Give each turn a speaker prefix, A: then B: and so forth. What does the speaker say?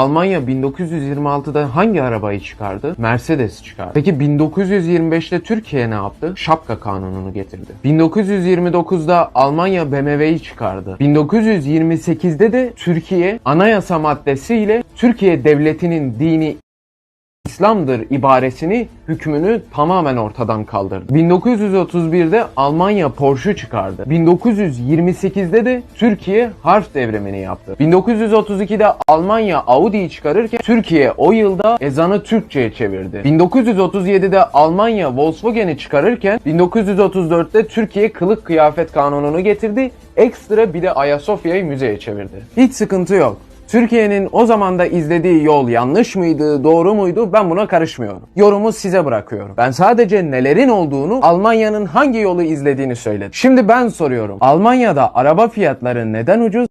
A: Almanya 1926'da hangi arabayı çıkardı? Mercedes çıkardı. Peki 1925'te Türkiye ne yaptı? Şapka kanununu getirdi. 1929'da Almanya BMW'yi çıkardı. 1928'de de Türkiye anayasa maddesiyle Türkiye devletinin dini İslam'dır ibaresini, hükmünü tamamen ortadan kaldırdı. 1931'de Almanya Porsche çıkardı. 1928'de de Türkiye harf devrimini yaptı. 1932'de Almanya Audi'yi çıkarırken Türkiye o yılda ezanı Türkçe'ye çevirdi. 1937'de Almanya Volkswagen'i çıkarırken 1934'te Türkiye kılık kıyafet kanununu getirdi. Ekstra bir de Ayasofya'yı müzeye çevirdi. Hiç sıkıntı yok. Türkiye'nin o zaman da izlediği yol yanlış mıydı, doğru muydu ben buna karışmıyorum. Yorumu size bırakıyorum. Ben sadece nelerin olduğunu, Almanya'nın hangi yolu izlediğini söyledim. Şimdi ben soruyorum. Almanya'da araba fiyatları neden ucuz?